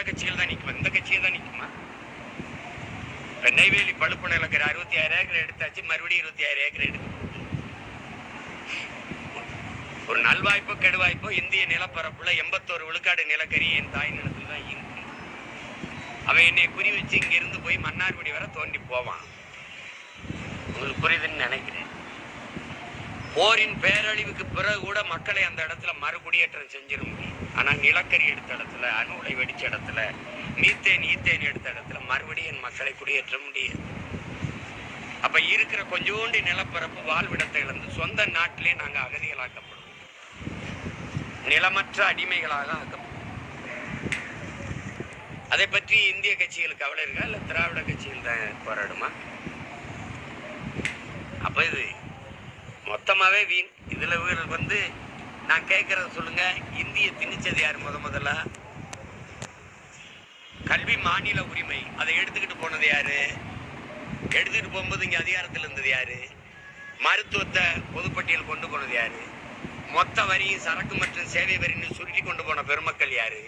திராவிட கட்சிகள் தான் நிற்குமா இந்த கட்சிகள் தான் நிற்குமா நெய்வேலி பழுப்பு நிலக்கிற அறுபத்தி ஆயிரம் ஏக்கர் எடுத்தாச்சு மறுபடியும் இருபத்தி ஆயிரம் ஏக்கர் எடுத்து. ஒரு நல்வாய்ப்போ கெடுவாய்ப்போ இந்திய நிலப்பரப்புல எண்பத்தோரு விழுக்காடு நிலக்கரி என் தாய் நிலத்துல தான் இருக்கு அவன் என்னை குறி வச்சு இங்க இருந்து போய் மன்னார்குடி வரை தோண்டி போவான். உங்களுக்கு புரியுதுன்னு நினைக்கிறேன். போரின் பேரழிவுக்கு பிறகு கூட மக்களை அந்த இடத்துல மறுகுடியேற்றம் செஞ்சிட முடியும். ஆனால் நிலக்கரி எடுத்த இடத்துல அணு உலை வெடிச்ச இடத்துல மீத்தேன் ஈத்தேன் எடுத்த இடத்துல மறுபடியும் என் மக்களை குடியேற்ற முடியாது. அப்ப இருக்கிற கொஞ்சோண்டு நிலப்பரப்பு வாழ்விடத்தை இழந்து சொந்த நாட்டிலே நாங்கள் அகதிகளாக்கப்படுவோம் நிலமற்ற அடிமைகளாக ஆக்கப்படும். அதை பற்றி இந்திய கட்சிகள் கவலை இருக்கா? இல்லை திராவிட கட்சிகள் தான் போராடுமா? அப்போ இது மொத்தமாவே வீண். இதில் இவர்கள் வந்து நான் கேட்குறத சொல்லுங்க. இந்திய திணிச்சது யார் முத முதல்ல? கல்வி மாநில உரிமை. அதை எடுத்துக்கிட்டு போனது யாரு? எடுத்துக்கிட்டு போகும்போது இங்கே அதிகாரத்தில் இருந்தது யாரு? மருத்துவத்தை பொதுப்பட்டியல் கொண்டு போனது யாரு? மொத்த வரியும் சரக்கு மற்றும் சேவை வரின்னு சுருட்டி கொண்டு போன பெருமக்கள் யாரு?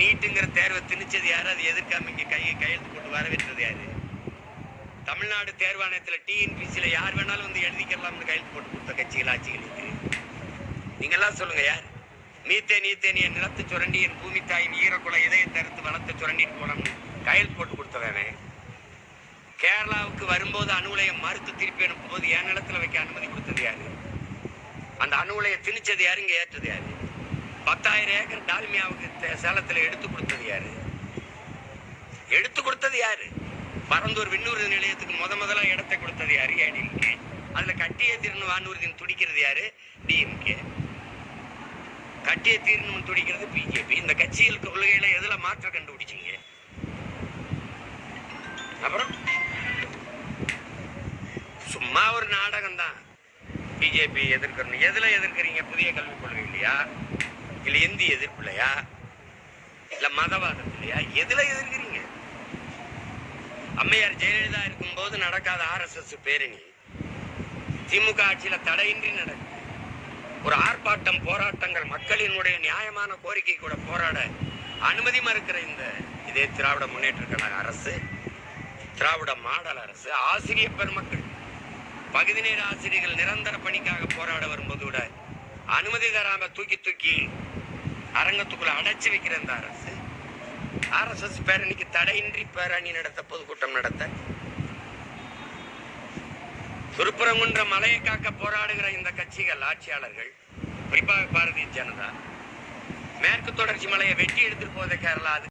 நீட்டுங்கிற தேர்வை திணிச்சது யாரு? அதை எதிர்க்காம இங்கே கையை கையெழுத்து போட்டு வரவேற்றது யாரு? தமிழ்நாடு தேர்வாணையத்தில் டிஎன்பிசியில் யார் வேணாலும் வந்து எழுதிக்கலாம்னு கையெழுத்து போட்டு கொடுத்த கட்சிகள் ஆட்சிகள் நீங்கள்லாம் சொல்லுங்க யார்? மீத்தே நீத்தேன் என் நிலத்து சுரண்டி என் பூமி தாயின் ஈரக்குலை இதய தருத்து வளர்த்த சுரண்டிட்டு போனோம்னு கையெழுத்து போட்டு கொடுத்தவனே கேரளாவுக்கு வரும்போது அணு உலையை மறுத்து திருப்பி அனுப்பும்போது என் நிலத்துல வைக்க அனுமதி கொடுத்தது யாரு? அந்த அணு உலையை திணிச்சது யாரு? இங்கே ஏற்றது யாரு? பத்தாயிரம் ஏக்கர் டால்மியாவுக்கு சேலத்தில் எடுத்து கொடுத்தது யாரு? எடுத்து கொடுத்தது யாரு? பரந்தூர் விண்ணூர்தி நிலையத்துக்கு முத முதலாக இடத்தை கொடுத்தது யாரு? ஏடிஎம்கே அதுல கட்டிய தீர்னு வானூர்தின் துடிக்கிறது யாரு? டிஎம்கே கட்டிய தீர்னு துடிக்கிறது பிஜேபி இந்த கட்சிகள் கொள்கையில எதுல மாற்றம் கண்டுபிடிச்சிங்க? அப்புறம்? சும்மா ஒரு நாடகம் தான் பிஜேபி எதிர்க்கணும். எதுல எதிர்க்கிறீங்க? புதிய கல்விக் கொள்கை இல்லையா? இல்ல இந்தி எதிர்ப்புலையா இல்ல இல்லையா? எதுல எதிர்க்கிறீங்க? அம்மையார் ஜெயலலிதா இருக்கும்போது நடக்காத ஆர்எஸ்எஸ் பேரணி. திமுக ஆட்சியில் தடையின்றி நடக்குது. ஒரு ஆர்ப்பாட்டம் போராட்டங்கள் மக்களினுடைய நியாயமான கோரிக்கை கூட போராட அனுமதி மறுக்கிற இந்த இதே திராவிட முன்னேற்ற கழக அரசு திராவிட மாடல் அரசு ஆசிரியர் பெருமக்கள் பகுதி நேர ஆசிரியர்கள் நிரந்தர பணிக்காக போராட வரும்போது கூட அனுமதி தராம தூக்கி தூக்கி அரங்கத்துக்குள்ள அடைச்சி வைக்கிற இந்த அரசு ஆர்எஸ்எஸ் பேரணிக்கு தடையின்றி பேரணி நடத்த பொதுக்கூட்டம் நடத்த. திருப்பரங்குன்ற மலையை காக்க போராடுகிற இந்த கட்சிகள் ஆட்சியாளர்கள் குறிப்பாக பாரதிய ஜனதா மேற்கு தொடர்ச்சி மலையை வெட்டி எடுத்துட்டு போத கேரளா